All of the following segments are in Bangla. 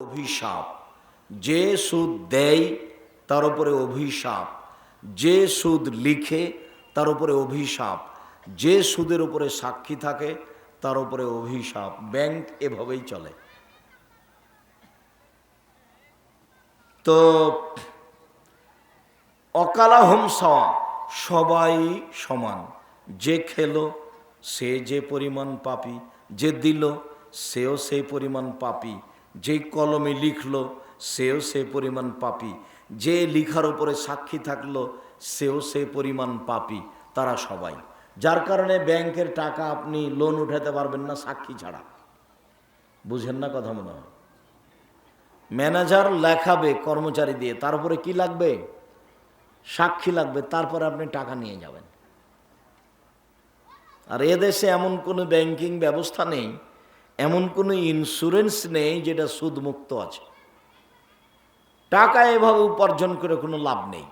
অভিশাপ। যে সুদ দেয়, তার উপরে অভিশাপ। যে সুদ লিখে, তার উপরে অভিশাপ। যে সুদের উপরে সাক্ষী থাকে, তার উপরে অভিশাপ। ব্যাংক এভাবেই চলে। তো অকালা হোম সওয়া সবাই সমান। যে খেলো, সে যে পরিমাণ পাপি। যে দিল, সেও সেই পরিমাণ পাপি। যে কলমে লিখলো, সেও সেই পরিমাণ পাপি। যে লিখার উপরে সাক্ষী থাকল, সেও সে পরিমাণ পাপি, তারা সবাই। যার কারণে ব্যাংকের টাকা আপনি লোন উঠাতে পারবেন না সাক্ষী ছাড়া। বুঝেন না কথা মনে হয়? ম্যানেজার লেখাবে কর্মচারী দিয়ে তারপরে কি লাগবে? সাক্ষী লাগবে, তারপরে আপনি টাকা নিয়ে যাবেন। আর এদেশে এমন কোনো ব্যাংকিং ব্যবস্থা নেই এমন কোনো ইন্স্যুরেন্স নেই যেটা সুদমুক্ত আছে। টাকা এভাবে উপার্জন করে কোনো লাভ নেই।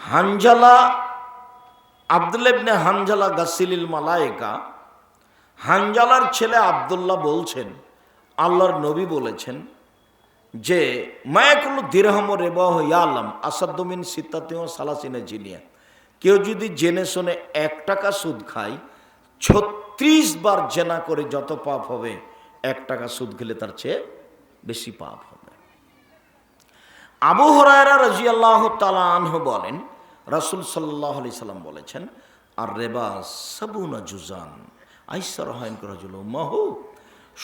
হানজালা আবদুল্লাবনে হানজালা গাসিলিল মালায়েকা, হানজালার ছেলে আবদুল্লাহ বলছেন, আল্লাহর নবী বলেছেন যে, মায়াকুল দিরহম রেবাহ ইয়ালাম আসাদ্দমিন সিত্তাতিও সালাসিনে জিনিয়া। কেউ যদি জেনে শুনে এক টাকা সুদ খায় বার জেনা করে যত পাপ হবে, এক টাকা সুদ খেলে তার চেয়ে বেশি পাপ হবে। আবু হরায়রা রাজিয়াল্লাহ তালা আনহ বলেন, রাসুল সাল্লাহ আলি সাল্লাম বলেছেন, আর রেবা সাবুনা জুজান। আইসার হায়ন রাজুল মাহু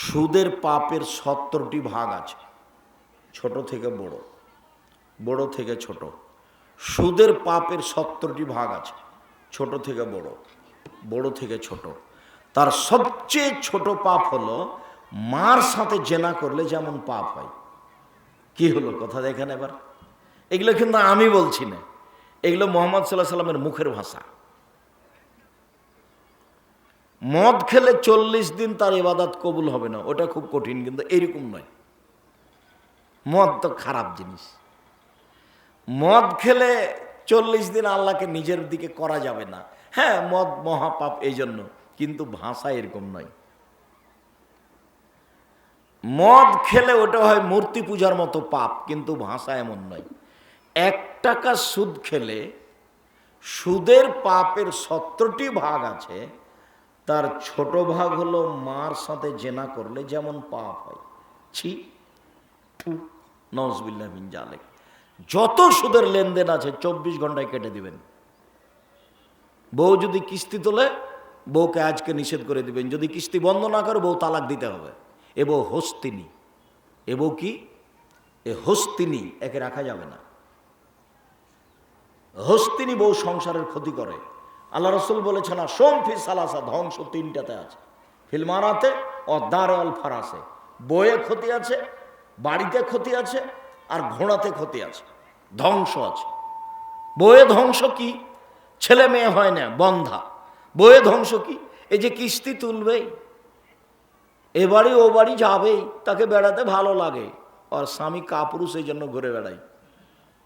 সুদের পাপের সত্তরটি ভাগ আছে, ছোট থেকে বড় বড় থেকে ছোট। সুদের পাপের সত্তরটি ভাগ আছে, ছোট থেকে বড় বড় থেকে ছোট। তার সবচেয়ে ছোট পাপ হলো মার সাথে জেনা করলে যেমন পাপ হয়। কি হলো কথা দেখেন এবার? এগুলো কিন্তু আমি বলছি না। এগুলো মোহাম্মদ সাল্লাহ সাল্লামের মুখের ভাষা। মদ খেলে চল্লিশ দিন তার ইবাদত কবুল হবে না, ওটা খুব কঠিন, কিন্তু এরকম নয়। মদ তো খারাপ জিনিস। মদ খেলে চল্লিশ দিন আল্লাহকে নিজের দিকে করা যাবে না। হ্যাঁ মদ মহাপাপ এই জন্য কিন্তু ভাষা এরকম নয়। মদ খেলে ওটা হয় মূর্তি পূজার মতো পাপ, কিন্তু ভাষা এমন নয়। এক টাকা সুদ খেলে সুদের পাপের সত্তরটি ভাগ আছে, তার ছোট ভাগ হলো মার সাথে জেনা করলে যেমন পাপ হয়। ছি নজবিল্লা বিন যত সুদের লেনদেন আছে, চব্বিশ ঘন্টায় কেটে দিবেন। বউ যদি কিস্তি তোলে বউকে আজকে নিষেধ করে দিবেন। যদি কিস্তি বন্ধ না করে বউ তালাক দিতে হবে। এ বউ হস্তিনী। এ বউ কি? এ হস্তিনী, একে রাখা যাবে না। হস্তিনী বউ সংসারের ক্ষতি করে। আল্লাহ রসুল বলেছেন না সোম ফি সালাসা ধ্বংস তিনটাতে আছে। ফিল্মারাতে ও দারে অল ফারাসে। বইয়ে ক্ষতি আছে, বাড়িতে ক্ষতি আছে, আর ঘোড়াতে ক্ষতি আছে। ধ্বংস আছে। বইয়ে ধ্বংস কি? ছেলে মেয়ে হয় না, বন্ধা। বইয়ে ধ্বংস কি? এই যে কিস্তি তুলবেই, এ বাড়ি ও বাড়ি যাবেই, তাকে বেড়াতে ভালো লাগে। আর স্বামী কাপুরুষ এই জন্য ঘুরে বেড়াই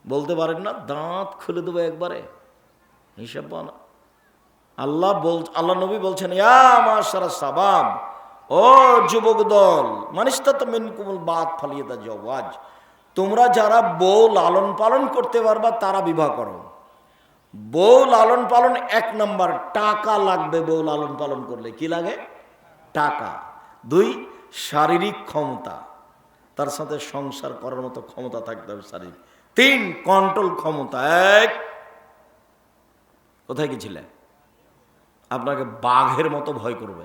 বলতে পারেন না, দাঁত খুলে দেবো একবারে। হিসাব বানা আল্লাহ বল, আল্লাহ নবী বলছেন, ইয়া মাশারা সাবাব ও যুবক দল মানিস তো মিনকুমুল বাদ ফালিয়ে দা জওয়াজ, তোমরা যারা বউ লালন পালন করতে পারবা, তারা বিবাহ করো। বউ লালন পালন এক নম্বর, টাকা লাগবে বউ লালন পালন করলে। কি লাগে? টাকা। দুই, শারীরিক ক্ষমতা। তার সাথে সংসার করার মতো ক্ষমতা থাকতে হবে শারীরিক। তিন কন্ট্রোল ক্ষমতা। এক, কোথায় গেছিলেন আপনাকে বাঘের মতো ভয় করবে।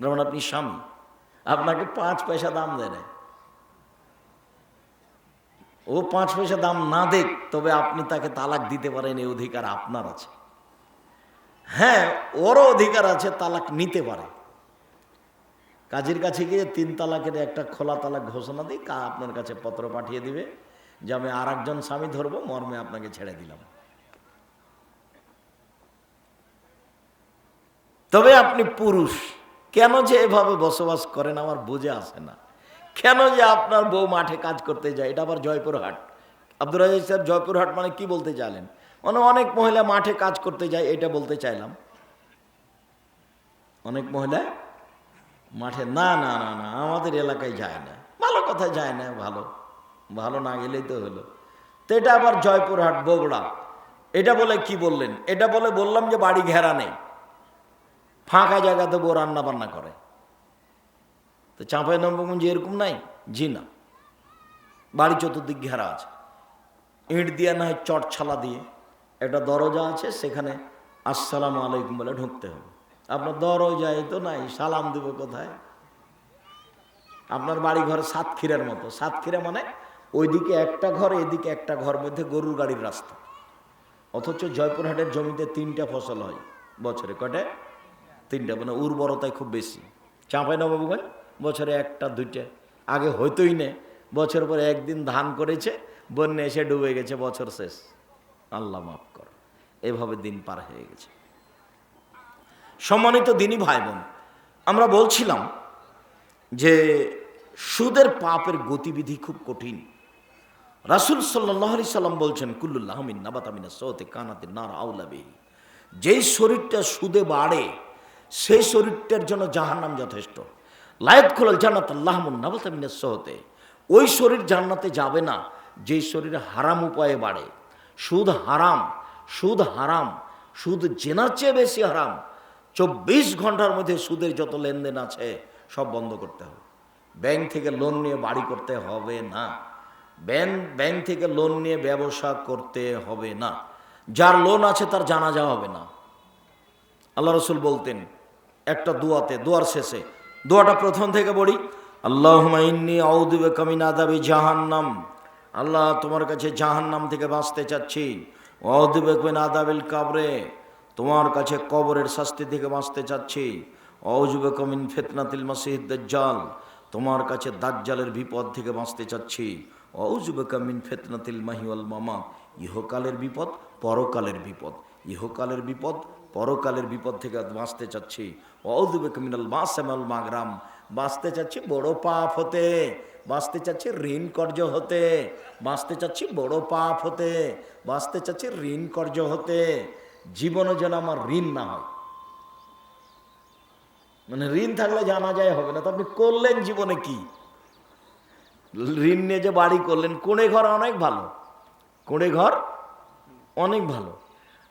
যেমন আপনি স্বামী, আপনাকে পাঁচ পয়সা দাম দেয় ও পাঁচ পয়সা দাম না দেখ, তবে আপনি তাকে তালাক দিতে পারেন, এই অধিকার আপনার আছে। হ্যাঁ ওরও অধিকার আছে, তালাক নিতে পারে। কাজের কাছে গিয়ে তিন তালাকের একটা খোলা তালাক ঘোষণা দিই, কা আপনার কাছে পত্র পাঠিয়ে দিবে, যে আমি আর একজন স্বামী ধরবো, মর্মে আপনাকে ছেড়ে দিলাম। তবে আপনি পুরুষ, কেন যে এভাবে বসবাস করেন আমার বুঝে আসে না। কেন যে আপনার বউ মাঠে কাজ করতে যায়? এটা আবার জয়পুরহাট। আব্দুল রাজিজ সাহেব জয়পুরহাট মানে কি বলতে চাইলেন? মানে অনেক মহিলা মাঠে কাজ করতে যায়, এটা বলতে চাইলাম। অনেক মহিলা মাঠে, না না না না, আমাদের এলাকায় যায় না। ভালো কথা, যায় না, ভালো। ভালো না গেলেই তো হলো। তো এটা আবার জয়পুরহাট, বগুড়া। এটা বলে কি বললেন? এটা বলে বললাম যে বাড়ি ঘেরা নেই। ফাঁকা জায়গাতে বউ রান্না বান্না করে। তো চাঁপাই নবগঞ্জ এরকম নাই? জি না। বাড়ি চতুর্দিক ঘেরা আছে। ইট দিয়ে না হয় চট ছালা দিয়ে একটা দরজা আছে, সেখানে আসসালামু আলাইকুম বলে ঢুকতে হবে। আপনার দরজায় তো নাই, সালাম দেবো কোথায়? আপনার বাড়ি ঘর সাতক্ষীরার মতো। সাতক্ষীরা মানে ওইদিকে একটা ঘর, এদিকে একটা ঘর মধ্যে গরুর গাড়ির রাস্তা। অথচ জয়পুরহাটের জমিতে তিনটা ফসল হয় বছরে। কটে তিনটা মানে উর্বরতায় খুব বেশি। চাঁপাই নবাবগঞ্জ? বছরে একটা, দুইটা। আগে হইতোই না। বছর পরে একদিন ধান করেছে, বন্যা এসে ডুবে গেছে, বছর শেষ। আল্লাহ মাফ কর। এভাবে দিন পার হয়ে গেছে। সম্মানিত দিনই ভাই বোন আমরা বলছিলাম যে সুদের পাপের গতিবিধি খুব কঠিন। রাসুল সাল্লাহ আলি সাল্লাম বলছেন কুল্লুল্লাহ মিন নাবাতামিনা সৌতে কানাতে নার আউলাবেহি যেই শরীরটা সুদে বাড়ে, সেই শরীরটার জন্য জাহান্নাম যথেষ্ট। লায়ত খোলাল জান্নাত আল্লাহমুন নাবাতামিনা সহতে ওই শরীর জান্নাতে যাবে না, যেই শরীরে হারাম উপায়ে বাড়ে। সুদ হারাম সুদ হারাম, সুদ জেনার চেয়ে বেশি হারাম। চব্বিশ ঘণ্টার মধ্যে সুদের যত লেনদেন আছে, সব বন্ধ করতে হবে। ব্যাংক থেকে লোন নিয়ে বাড়ি করতে হবে না। ব্যাংক ব্যাংক থেকে লোন নিয়ে ব্যবসা করতে হবে না। যার লোন আছে তার জানাজা হবে না। আল্লাহ রসুল বলতেন, একটা দোয়াতে, দোয়ার শেষে দোয়াটা প্রথম থেকে পড়ি। আল্লাহ ইন্নি আউদিবে কামিন আদাবি জাহান্নাম। আল্লাহ তোমার কাছে জাহান্নাম থেকে বাঁচতে চাচ্ছি। অউদিবে কমিন আদাবিল কাবরে। তোমার কাছে কবরের শাস্তি থেকে বাঁচতে চাচ্ছি। অউজুবে কমিন ফেতনাতিল মাসিদ দাজ্জাল। তোমার কাছে দাজ্জালের বিপদ থেকে বাঁচতে চাচ্ছি। অউজুবে কামিন ফেতনাতিল মাহিওয়াল মামা ইহকালের বিপদ, পরকালের বিপদ। ইহকালের বিপদ, পরকালের বিপদ থেকে বাঁচতে চাচ্ছি। মাগরাম। বাঁচতে চাচ্ছি বড় পাপ হতে। বাঁচতে চাচ্ছি ঋণ কর্য হতে। বাঁচতে চাচ্ছি বড় পাপ হতে। বাঁচতে চাচ্ছি ঋণ কর্য হতে। জীবনে যেন আমার ঋণ না হয়। মানে ঋণ থাকলে জানা যায় হবে না। তো আপনি করলেন জীবনে কি? ঋণ নিয়ে যে বাড়ি করলেন, কোণে ঘর অনেক ভালো। কোণে ঘর অনেক ভালো।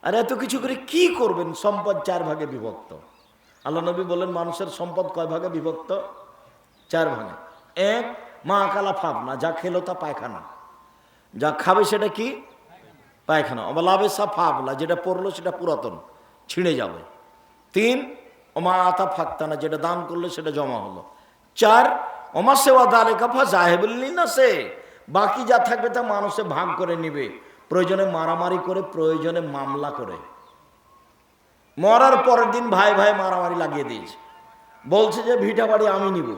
আর এত কিছু করে কি করবেন? সম্পদ চার ভাগে বিভক্ত। আল্লাহ নবী বলেন মানুষের সম্পদ কয় ভাগে বিভক্ত? চার ভাগে। এক, মা কালা ফাবনা যা খেলো তা পায়খানা। যা খাবে সেটা কি? পায়খানা। অবলাবে সা ফাবলা যেটা পড়ল সেটা পুরাতন, ছিঁড়ে যাবে। তিন, ওমা আতা ফাক্তানা যেটা দান করল সেটা জমা হলো। চার, ওমা সেওয়া দালে কাফা জাহেবুল্লি না সে বাকি যা থাকবে তা মানুষে ভাগ করে নিবে। প্রয়োজনে মারামারি করে, প্রয়োজনে মামলা করে। মরার পরের দিন ভাই ভাই মারামারি লাগিয়ে দিয়েছে। বলছে যে ভিটা বাড়ি আমি নিব।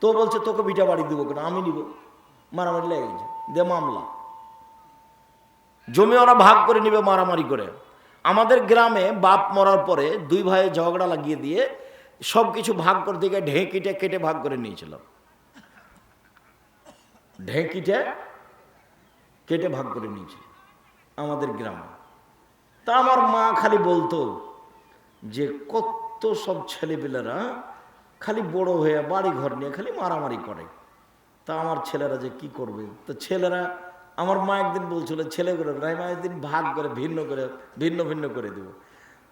তো বলছে, তোকে ভিটা বাড়ি দিব কেন? আমি নিব। মারামারি লেগে গেছে। দে মামলা। জমি ওরা ভাগ করে নিবে মারামারি করে। আমাদের গ্রামে বাপ মরার পরে দুই ভাই ঝগড়া লাগিয়ে দিয়ে সব কিছু ভাগ করে দিকে ঢেঁকিটে কেটে ভাগ করে নিয়েছিল। ঢেঁকিটে কেটে ভাগ করে নিয়েছিল। আমাদের গ্রামে। তা আমার মা খালি বলতো যে কত সব ছেলেপিলেরা খালি বড় হয়ে বাড়ি ঘর নিয়ে খালি মারামারি করে। তা আমার ছেলেরা যে কি করবে? তো ছেলেরা, আমার মা একদিন বলছিল ছেলেগুলো মা একদিন ভাগ করে ভিন্ন করে, ভিন্ন ভিন্ন করে দেব।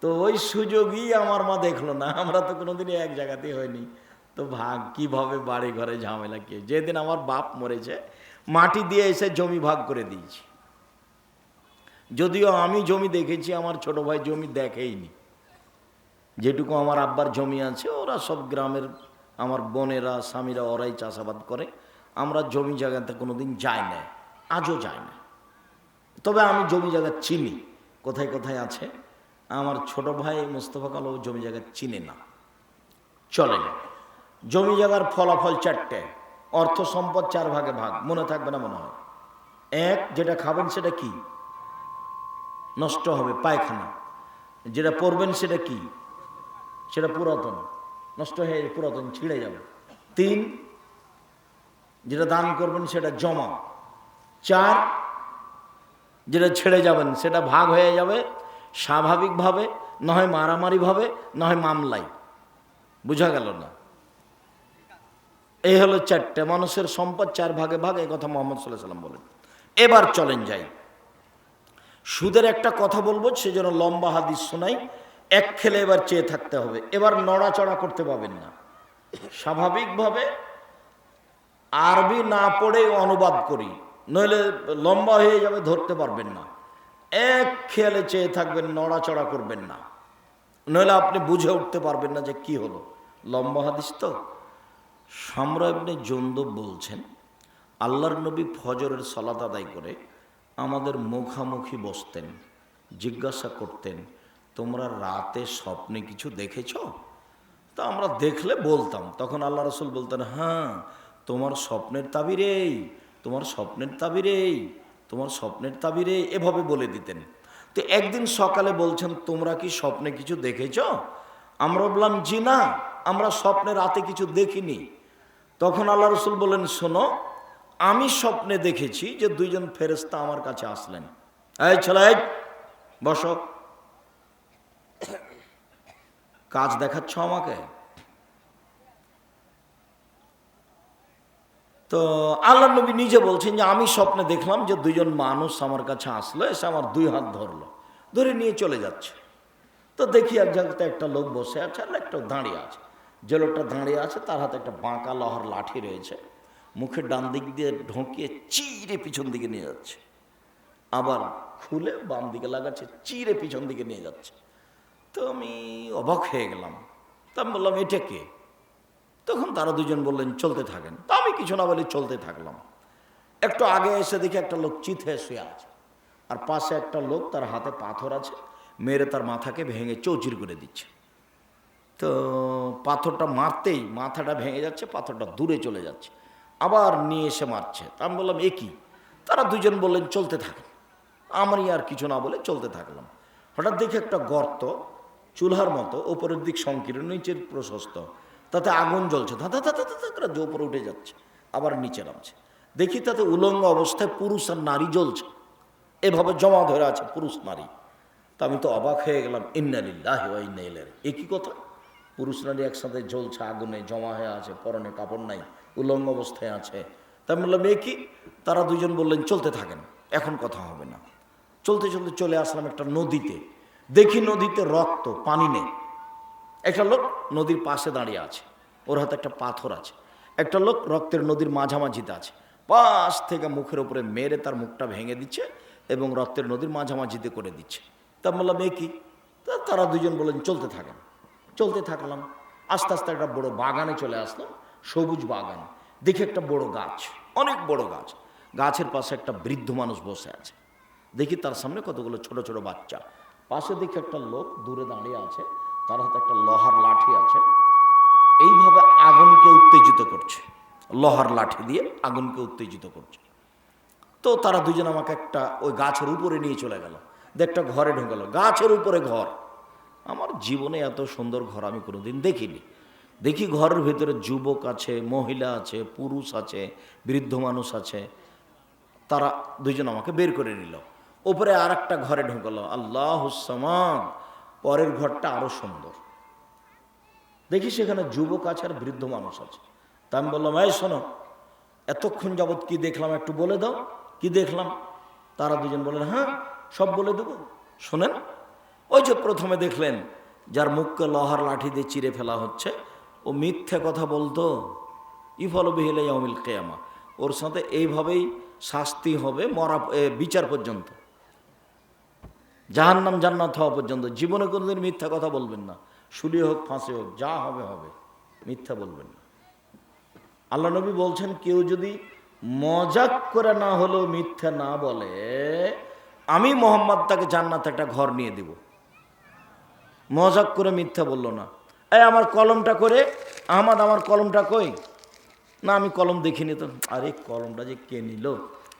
তো ওই সুযোগই আমার মা দেখল না, আমরা তো কোনোদিনই এক জায়গাতেই হয়নি। তো ভাগ, কীভাবে বাড়ি ঘরে ঝামেলা কে? যেদিন আমার বাপ মরেছে, মাটি দিয়ে এসে জমি ভাগ করে দিয়েছি। যদিও আমি জমি দেখেছি, আমার ছোট ভাই জমি দেখেইনি। যেটুকু আমার আব্বার জমি আছে, ওরা সব গ্রামের আমার বোনেরা, স্বামীরা, ওরাই চাষাবাদ করে। আমরা জমি জায়গাতে কোনো দিন যাই না আজও যাই না তবে আমি জমি জায়গা চিনি, কোথায় কোথায় আছে। আমার ছোট ভাই মোস্তফা কালো জমি জায়গা চিনে না। চলে না জমি জায়গার ফলাফল চারটে, অর্থ সম্পদ চার ভাগে ভাগ, মনে থাকবে না মনে হয়। এক, যেটা খাবেন সেটা কি? নষ্ট হবে, পায়খানা। যেটা পরবেন সেটা কি? সেটা পুরাতন। নষ্ট হয়ে পুরাতন ছিঁড়ে যাবে। তিন, যেটা দান করবেন সেটা জমা। চার, যেটা ছেড়ে যাবেন সেটা ভাগ হয়ে যাবে স্বাভাবিকভাবে, নয় মারামারিভাবে, নয় মামলায়। বোঝা গেল না? এই হলো চারটে। মানুষের সম্পদ চার ভাগে ভাগ, এই কথা মোহাম্মদ সাল্লাহ সাল্লাম বলেন। এবার চলেন যাই। সুদের একটা কথা বলব, সেজন্য লম্বা হাদিস শোনাই। এক খেলে এবার চেয়ে থাকতে হবে, এবার নড়াচড়া করতে পাবেন না। স্বাভাবিকভাবে আরবি না পড়ে অনুবাদ করি, নইলে লম্বা হয়ে যাবে, ধরতে পারবেন না। এক খেয়ালে চেয়ে থাকবেন, নড়াচড়া করবেন না। নইলে আপনি বুঝে উঠতে পারবেন না যে কি হলো। লম্বা হাদিস তো। সম্রাবনে জন্দব বলছেন, আল্লাহর নবী ফজরের সলাত আদায় করে আমাদের মুখামুখি বসতেন, জিজ্ঞাসা করতেন তোমরা রাতে স্বপ্নে কিছু দেখেছ? তা আমরা দেখলে বলতাম। তখন আল্লাহ রসুল বলতেন হ্যাঁ তোমার স্বপ্নের তাবির এই, তোমার স্বপ্নের তাবির এই, তোমার স্বপ্নের তাবির এভাবে বলে দিতেন। তো একদিন সকালে বলছেন, তোমরা কি স্বপ্নে কিছু দেখেছ? আমরা বললাম, জি না, আমরা স্বপ্নে রাতে কিছু দেখিনি। তখন আল্লাহ রসুল বললেন, শোনো, আমি স্বপ্নে দেখেছি যে দুইজন ফেরেস্তা আমার কাছে আসলেন। এই ছেলে বসো। কাজ দেখাচ্ছ আমাকে? তো আল্লাহ নবী নিজে বলছেন যে, আমি স্বপ্নে দেখলাম যে দুজন মানুষ আমার কাছে আসলো, এসে আমার দুই হাত ধরলো, ধরে নিয়ে চলে যাচ্ছে। তো দেখি এক জায়গাতে একটা লোক বসে আছে আর একটা দাঁড়িয়ে আছে। যে লোকটা দাঁড়িয়ে আছে, তার হাতে একটা বাঁকা লহর লাঠি রয়েছে, মুখের ডান দিক দিয়ে ঢোকিয়ে চিরে পিছন দিকে নিয়ে যাচ্ছে। আবার খুলে বাম দিকে লাগাচ্ছে, চিরে পিছন দিকে নিয়ে যাচ্ছে। তো আমি অবাক হয়ে গেলাম। তা আমি বললাম, এটা কে? তখন তারা দুজন বললেন, চলতে থাকেন। তা আমি কিছু না বলে চলতে থাকলাম। একটু আগে এসে দেখি একটা লোক চিত হয়ে শুয়ে আছে। আর পাশে একটা লোক তার হাতে পাথর আছে, মেরে তার মাথাকে ভেঙে চৌচির করে দিচ্ছে। তো পাথরটা মারতেই মাথাটা ভেঙে যাচ্ছে, পাথরটা দূরে চলে যাচ্ছে। আবার নিয়ে এসে মারছে। তা আমি বললাম, এ কি? তারা দুজন বললেন, চলতে থাকেন। আমারই আর কিছু না বলে চলতে থাকলাম। হঠাৎ দেখি একটা গর্ত চুলহার মতো, ওপরের দিক সংকীর্ণ, নিচের প্রশস্ত। তাতে আগুন জ্বলছে ধাঁধা ধাঁধা ধাঁধা করে যে উঠে যাচ্ছে, আবার নিচে নামছে। দেখি তাতে উলঙ্গ অবস্থায় পুরুষ আর নারী জ্বলছে। এভাবে জমা ধরে আছে পুরুষ, নারী। তা আমি তো অবাক হয়ে গেলাম ইন্নালিল্লাহ ইন্নাইলের এ কি কথা? পুরুষ, নারী একসাথে জ্বলছে, আগুনে জমা হয়ে আছে, পরনে কাপড় নাই, উলঙ্গ অবস্থায় আছে। তা আমি বললাম, এ কি? তারা দুজন বললেন, চলতে থাকেন, এখন কথা হবে না। চলতে চলতে চলে আসলাম একটা নদীতে। দেখি নদীতে রক্ত, পানি নেই। একটা লোক নদীর পাশে দাঁড়িয়ে আছে। ওর হাতে একটা পাথর আছে। একটা লোক রক্তের নদীর মাঝামাঝিতে আছে। পাশ থেকে মুখের উপরে মেরে তার মুখটা ভেঙে দিচ্ছে এবং রক্তের নদীর মাঝামাঝিতে করে দিচ্ছে। তা বললাম, এ কি? তা তারা দুজন বললেন, চলতে থাকেন। চলতে থাকলাম। আস্তে আস্তে একটা বড় বাগানে চলে আসলাম, সবুজ বাগান। দেখি একটা বড় গাছ, অনেক বড় গাছ। গাছের পাশে একটা বৃদ্ধ মানুষ বসে আছে। দেখি তার সামনে কতগুলো ছোট ছোট বাচ্চা। পাশে দেখি একটা লোক দূরে দাঁড়িয়ে আছে, তার হাতে একটা লোহার লাঠি আছে। এইভাবে আগুনকে উত্তেজিত করছে। লোহার লাঠি দিয়ে আগুনকে উত্তেজিত করছে। তো তারা দুজন আমাকে একটা ওই গাছের উপরে নিয়ে চলে গেল। একটা ঘরে ঢুকালো। গাছের উপরে ঘর। আমার জীবনে এত সুন্দর ঘর আমি কোনোদিন দেখিনি। দেখি ঘরের ভিতরে যুবক আছে, মহিলা আছে, পুরুষ আছে, বৃদ্ধ মানুষ আছে। তারা দুজন আমাকে বের করে নিল। ওপরে আর একটা ঘরে ঢুকলো আল্লাহ সামাদ। পরের ঘরটা আরও সুন্দর। দেখি সেখানে যুবক আছে আর বৃদ্ধ মানুষ আছে। তা আমি বললাম, এই শোনো, এতক্ষণ যাবৎ কি দেখলাম একটু বলে দাও, কি দেখলাম? তারা দুজন বললেন হ্যাঁ সব বলে দেবো। শোনেন, ওই যে প্রথমে দেখলেন, যার মুখকে লোহার লাঠি দিয়ে চিরে ফেলা হচ্ছে, ও মিথ্যে কথা বলতো। ইফল বিহিলে কেয়ামা। ওর সাথে এইভাবেই শাস্তি হবে মরা বিচার পর্যন্ত। জাহান্নাম জান্নাত হওয়া পর্যন্ত জীবনে কোনোদিন মিথ্যা কথা বলবেন না। শুলি হোক, ফাঁসে হোক, যা হবে হবে। মিথ্যা বলবেন না। আল্লাহ নবী বলছেন, কেউ যদি মজাক করে না হলেও মিথ্যা না বলে, আমি মোহাম্মদ তাকে জান্নাতে একটা ঘর নিয়ে দিব। মজাক করে মিথ্যা বলল না। এই আমার কলমটা করে, আহমদ, আমার কলমটা কই? না, আমি কলম দেখিনি তো। আরে, কলমটা যে কে নিল?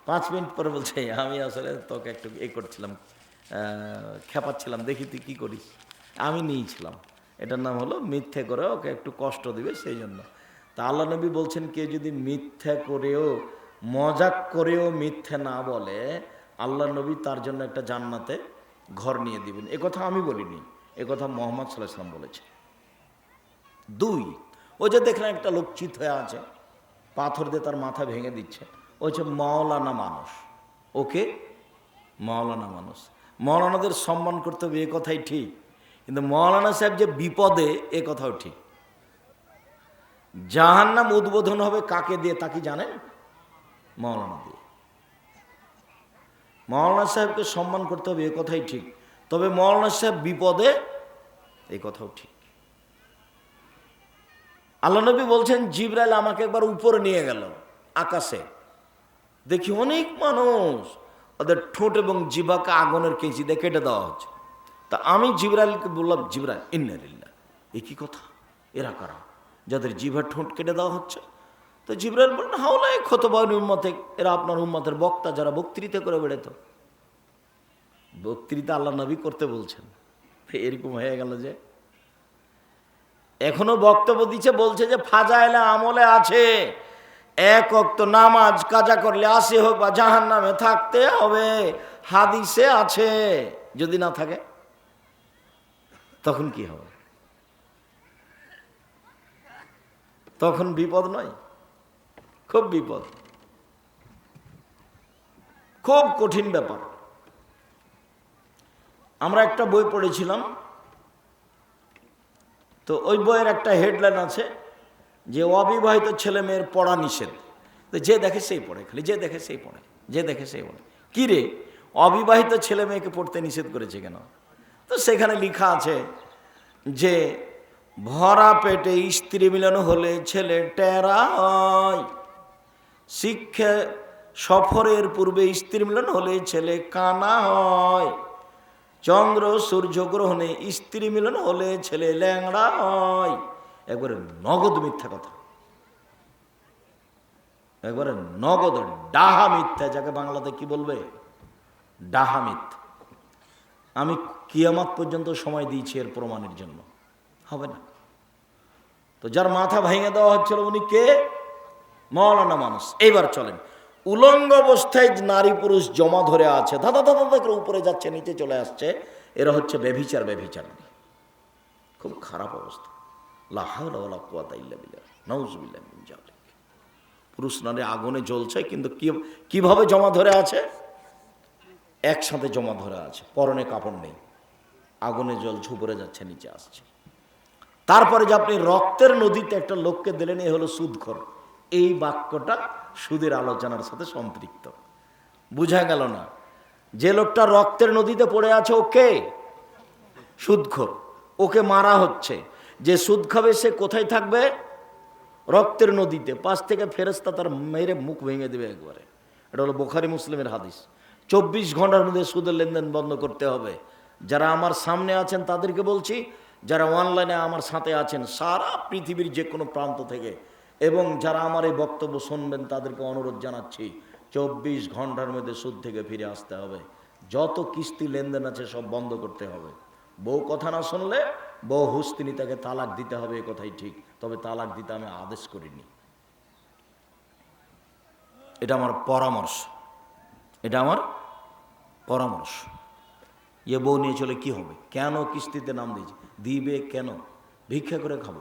পাঁচ মিনিট পরে বলছে, আমি আসলে তোকে একটু এ করছিলাম। খেপাচ্ছিলাম, দেখি তুই কী করিস। আমি নিয়েছিলাম এটার নাম হলো মিথ্যে করে ওকে একটু কষ্ট দিবে সেই জন্য। তা আল্লাহ নবী বলছেন, কে যদি মিথ্যে করেও, মজাক করেও মিথ্যে না বলে, আল্লাহ নবী তার জন্য একটা জান্নাতে ঘর নিয়ে দিবেন। কথা আমি বলিনি কথা মোহাম্মদ সাল্লাহ সাল্লাম বলেছে দুই, ও যে দেখলেন একটা লোক চিত হয়ে আছে, পাথর দিয়ে তার মাথা ভেঙে দিচ্ছে। ও হচ্ছে মাওলানা মানুষ। ওকে মাওলানা মানুষ। মৌলানাদের সম্মান করতে হবে, এ কথাই ঠিক। কিন্তু মৌলানা সাহেব যে বিপদে, এ কথাও ঠিক। জাহান্নাম উদ্বোধন হবে কাকে দিয়ে তা কি জানেন? মৌলানা দিয়ে। মৌলানা সাহেবকে সম্মান করতে হবে, এ কথাই ঠিক। তবে মৌলানা সাহেব বিপদে এই কথাও ঠিক। আল্লাহ নবী বলছেন, জিব্রাইল আমাকে একবার উপরে নিয়ে গেল আকাশে। দেখি অনেক মানুষ। ওদের ঠোঁট এবং জিভাকে আগুনের কেঁচি কেটে দেওয়া হচ্ছে। তা আমি জিব্রাইলকে বললাম, জিব্রাইল ইন্নারিল্লা এ কি কথা? এরা কারা? যাদের জিভার ঠোঁট কেটে দেওয়া হচ্ছে? তো জিব্রাইল বললেন হাওলাই ক্ষতবাহনী উম্মতে, এরা আপনার উম্মতের বক্তা যারা বক্তৃতা করে বেড়েত বক্তৃতা আল্লাহ নবী করতে বলছেন। এরকম হয়ে গেল যে, এখনও বক্তব্য দিচ্ছে, বলছে যে, ফাজাইলে আমলে আছে। এক অক্ত নামাজ কাজা করলে আসে হোক বা জাহান নামে থাকতে হবে। হাদিসে আছে, যদি না থাকে, তখন কি হবে? তখন বিপদ নয়, খুব বিপদ। খুব কঠিন ব্যাপার। আমরা একটা বই পড়েছিলাম, তো ওই বইয়ের একটা হেডলাইন আছে যে অবিবাহিত ছেলে মেয়ের পড়া নিষেধ। তো যে দেখে সেই পড়ে, খালি যে দেখে সেই পড়ে, যে দেখে সেই পড়ে। কী রে? অবিবাহিত ছেলে মেয়েকে পড়তে নিষেধ করেছে কেন? তো সেখানে লেখা আছে যে, ভরা পেটে স্ত্রী মিলন হলে ছেলে টেরা হয় শিক্ষা সফরের পূর্বে স্ত্রী মিলন হলে ছেলে কানা হয় চন্দ্র সূর্যগ্রহণে স্ত্রী মিলন হলে ছেলে ল্যাংড়া হয় একবারে নগদ মিথ্যা কথা। একবারে নগদ ডাহা মিথ্যা, যাকে বাংলাতে কি বলবে? ডাহা মিথ্যা। আমি কিয়ামাত পর্যন্ত সময় দিয়েছি এর প্রমাণের জন্য। হবে না। তো যার মাথা ভেঙে দেওয়া হচ্ছিল উনি কে? মৌলানা মানুষ। এইবার চলেন। উলঙ্গ অবস্থায় নারী পুরুষ জমা ধরে আছে দাদা দাদা করে উপরে যাচ্ছে, নিচে চলে আসছে, এরা হচ্ছে বেভিচার বেভিচার খুব খারাপ অবস্থা। পুরুষ নারী আগুনে জ্বলছে, কিন্তু কীভাবে জমা ধরে আছে? একসাথে জমা ধরে আছে, পরনে কাপড় নেই। আগুনে জল ঝুপরে যাচ্ছে, নিচে আসছে। তারপরে যে আপনি রক্তের নদীতে একটা লোককে দিলেন, এ হলো সুদখর। এই বাক্যটা সুদের আলোচনার সাথে সম্পৃক্ত। বুঝা গেল না, যে লোকটা রক্তের নদীতে পড়ে আছে ওকে সুদখোর। ওকে মারা হচ্ছে। যে সুদ খাবে, সে কোথায় থাকবে? রক্তের নদীতে। পাশ থেকে ফেরস্তা তার মেরে মুখ ভেঙে দেবে একবারে। এটা হলো বোখারি মুসলিমের হাদিস। চব্বিশ ঘণ্টার মধ্যে সুদের লেনদেন বন্ধ করতে হবে। যারা আমার সামনে আছেন, তাদেরকে বলছি, যারা অনলাইনে আমার সাথে আছেন, সারা পৃথিবীর যে কোনো প্রান্ত থেকে, এবং যারা আমার এই বক্তব্য শুনবেন, তাদেরকে অনুরোধ জানাচ্ছি, চব্বিশ ঘণ্টার মধ্যে সুদ থেকে ফিরে আসতে হবে। যত কিস্তি লেনদেন আছে, সব বন্ধ করতে হবে। বউ কথা না শুনলে বউ হুস্তিনি, তাকে তালাক দিতে হবে, এ কথাই ঠিক। তবে তালাক দিতে আমি আদেশ করিনি। এটা আমার পরামর্শ। এটা আমার পরামর্শ। ইয়ে বউ নিয়ে চলে কি হবে? কেন কিস্তিতে নাম দিয়েছে? দিবে কেন? ভিক্ষা করে খাব।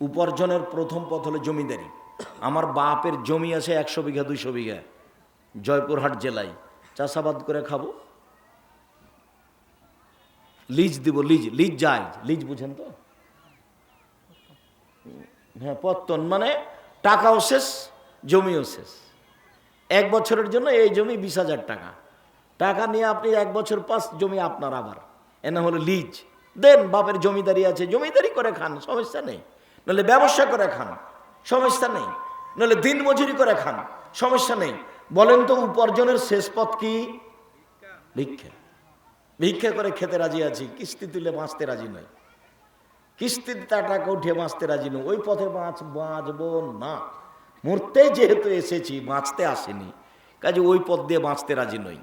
উপার্জনের প্রথম পথ হলো জমিদারি। আমার বাপের জমি আছে একশো বিঘা, দুইশো বিঘা। জয়পুরহাট জেলায়। চাষাবাদ করে খাব। লিজ দিব, লিজ লিজ যায়। লিজ বুঝেন তো? হ্যাঁ পত্তন মানে টাকাও শেষ, জমিও শেষ। এক বছরের জন্য এই জমি বিশ হাজার টাকা। টাকা নিয়ে আপনি এক বছর পাস জমি আপনার আবার। এনে হলো লিজ। দেন, বাপের জমিদারি আছে, জমিদারি করে খান, সমস্যা নেই। নাহলে ব্যবসা করে খান, সমস্যা নেই। নাহলে দিন মজুরি করে খান, সমস্যা নেই। বলেন তো, উপার্জনের শেষ পথ কি? ভিক্ষা। ভিক্ষা করে খেতে রাজি আছি, কিস্তি তুলে বাঁচতে রাজি নয় কিস্তিতে তার টাকা উঠিয়ে বাঁচতে রাজি নয় ওই পথে বাঁচ, বাঁচব না। মরতে যেহেতু এসেছি, বাঁচতে আসেনি। কাজে ওই পথ দিয়ে বাঁচতে রাজি নই।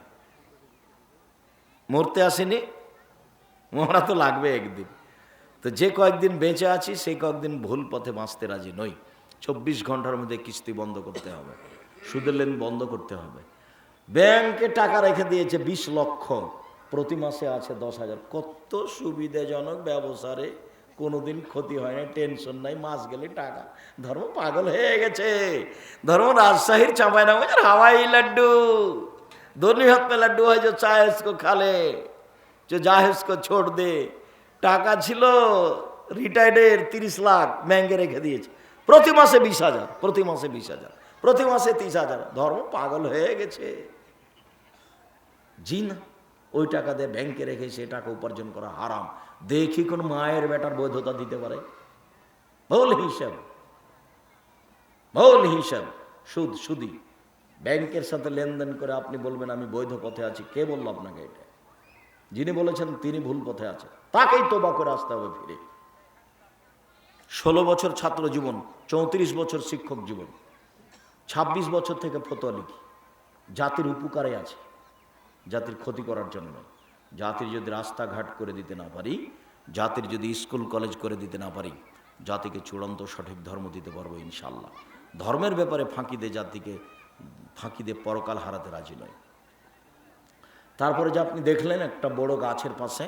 মরতে আসেনি, মরা তো লাগবে একদিন। তো যে কয়েকদিন বেঁচে আছি, সেই কয়েকদিন ভুল পথে বাঁচতে রাজি নই। চব্বিশ ঘণ্টার মধ্যে কিস্তি বন্ধ করতে হবে। সুদের লেন বন্ধ করতে হবে। ব্যাংকে টাকা রেখে দিয়েছে বিশ লক্ষ। প্রতি মাসে আছে দশ হাজার কত সুবিধাজনক ব্যবসা রে কোনোদিন ক্ষতি হয় না টেনশন নাই মাস গেলে টাকা ধর্ম পাগল হয়ে গেছে ধর্ম রাজশাহীর চাপাই না হাওয়াই লাড্ডু दोनों हाथ में लड्डू है जो चाहे उसको खा ले जो चाहे उसको छोड़ दे টাকা ছিল রিটায়ার্ডের তিরিশ লাখ ব্যাংকে রেখে দিয়েছে প্রতি মাসে বিশ হাজার প্রতি মাসে বিশ হাজার প্রতি মাসে তিরিশ হাজার ধর্ম পাগল হয়ে গেছে জি না ওই টাকা দিয়ে ব্যাংকে রেখে সে টাকা উপার্জন করা হারাম। দেখি কোন মায়ের বেটার বৈধতা দিতে পারে। ভুল হিসাব। ভুল হিসাব। সুদ, সুদি। ব্যাংকের সাথে লেনদেন করে আপনি বলবেন, আমি বৈধ পথে আছি। কে বলল আপনাকে এটা? যিনি বলেছেন, তিনি ভুল পথে আছে। তাকেই তোবা করে আসতে হবে ফিরে। ষোলো বছর ছাত্র জীবন, চৌত্রিশ বছর শিক্ষক জীবন ২৬ বছর থেকে ফতোয়া লিখি। জাতির উপকারে আছে। জাতির ক্ষতি করার জন্য জাতির যদি রাস্তাঘাট করে দিতে না পারি, জাতির যদি স্কুল, কলেজ করে দিতে না পারি, জাতিকে চূড়ান্ত সঠিক ধর্ম দিতে পারব ইনশাল্লাহ ধর্মের ব্যাপারে ফাঁকি দিয়ে জাতিকে, ফাঁকি দিয়ে পরকাল হারাতে রাজি নয়। তারপরে যে আপনি দেখলেন একটা বড় গাছের পাশে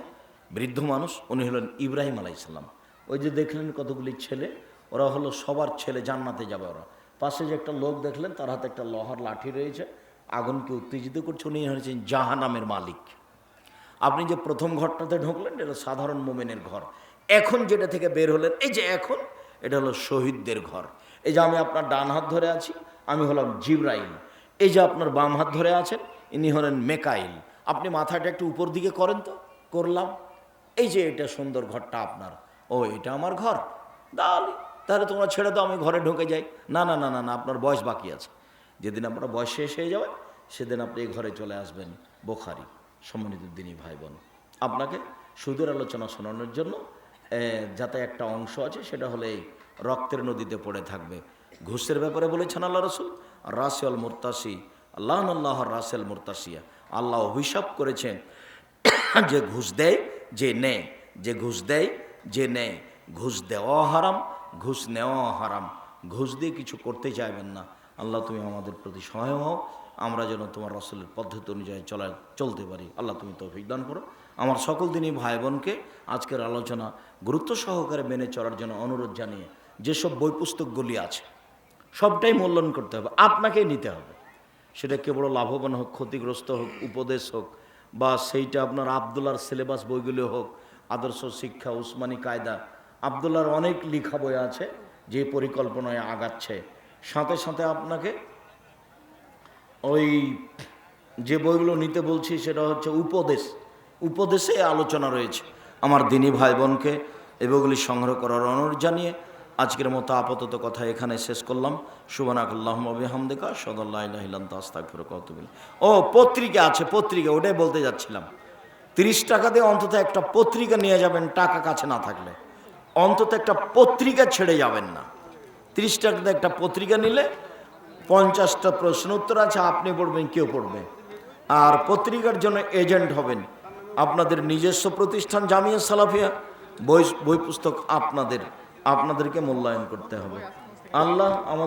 বৃদ্ধ মানুষ, উনি হলেন ইব্রাহিম আলাইসাল্লাম ওই যে দেখলেন কতগুলি ছেলে, ওরা হলো সবার ছেলে, জান্নাতে যাবে ওরা। পাশে যে একটা লোক দেখলেন, তার হাতে একটা লোহার লাঠি রয়েছে। আগুনকে উত্তেজিত করছে, উনি হচ্ছেন জাহানামের মালিক। আপনি যে প্রথম ঘরটাতে ঢুকলেন, এটা সাধারণ মোমেনের ঘর। এখন যেটা থেকে বের হলেন, এই যে এখন, এটা হলো শহীদদের ঘর। এই যে আমি আপনার ডান হাত ধরে আছি, আমি হলাম জিব্রাইল। এই যে আপনার বাম হাত ধরে আছেন, ইনি হলেন মেকাইল। আপনি মাথাটা একটু উপর দিকে করেন তো, করলাম। এই যে এটা সুন্দর ঘরটা আপনার। ও, এটা আমার ঘর। তাহলে তাহলে তোমরা ছেড়ে দাও, আমি ঘরে ঢুকে যাই। না না না না না, আপনার বয়স বাকি আছে। যেদিন আপনার বয়স শেষ হয়ে যাবে, সেদিন আপনি এই ঘরে চলে আসবেন বোখারি, সম্মানিত দিনী ভাই বোন আপনাকে সুদের আলোচনা শোনানোর জন্য যাতে একটা অংশ আছে, সেটা হলে রক্তের নদীতে পড়ে থাকবে। ঘুষের ব্যাপারে বলেছেন আল্লাহ রসুল, রাসেল মুরতাসি আল্লাহ আল্লাহ রাসেল মুরতাসিয়া। আল্লাহ অভিশাপ করেছেন যে ঘুষ দেয়, যে নেয়, যে ঘুষ দেয়, যে নেয়। ঘুষ দেওয়া হারাম, ঘুষ নেওয়া হারাম। ঘুষ দিয়ে কিছু করতে চাইবেন না। আল্লাহ তুমি আমাদের প্রতি সহায় হও। আমরা যেন তোমার রসলের পদ্ধতি অনুযায়ী চলা চলতে পারি। আল্লাহ তুমি তৌফিক দান করো। আমার সকল দিনই ভাই বোনকে আজকের আলোচনা গুরুত্ব সহকারে মেনে চলার জন্য অনুরোধ জানিয়ে যেসব বই পুস্তকগুলি আছে, সবটাই মূল্যায়ন করতে হবে। আপনাকেই নিতে হবে। সেটা কেবল লাভবান হোক, ক্ষতিগ্রস্ত হোক, উপদেশ হোক, বা সেইটা আপনার আবদুল্লার সিলেবাস বইগুলো হোক, আদর্শ শিক্ষা, উসমানী কায়দা আবদুল্লার অনেক লিখা বই আছে, যে পরিকল্পনায় আগাচ্ছে। সাথে সাথে আপনাকে ওই যে বইগুলো নিতে বলছি, সেটা হচ্ছে উপদেশ। উপদেশে আলোচনা রয়েছে। আমার দিনী ভাই বোনকে এই বইগুলি সংগ্রহ করার অনুরোধ জানিয়ে আজকের মতো আপাতত কথা এখানে শেষ করলাম। সুবানাকুল্লাহমদিকা সদল্লাহিলান্তাস্তাকফিরকতবিল ও, পত্রিকা আছে, পত্রিকা, ওটাই বলতে যাচ্ছিলাম। তিরিশ টাকা দিয়ে অন্তত একটা পত্রিকা নিয়ে যাবেন, টাকা কাছে না থাকলে। অন্তত একটা পত্রিকা ছেড়ে যাবেন না। তিরিশ টাকা একটা পত্রিকা নিলে পঞ্চাশটা প্রশ্ন উত্তর আছে, আপনি পড়বেন, কেউ পড়বে। আর পত্রিকার জন্য এজেন্ট হবেন আপনাদের নিজস্ব প্রতিষ্ঠান জামিয়া সালাফিয়া, বই বই পুস্তক আপনাদের, আপনাদেরকে মূল্যায়ন করতে হবে। আল্লাহ আমাদের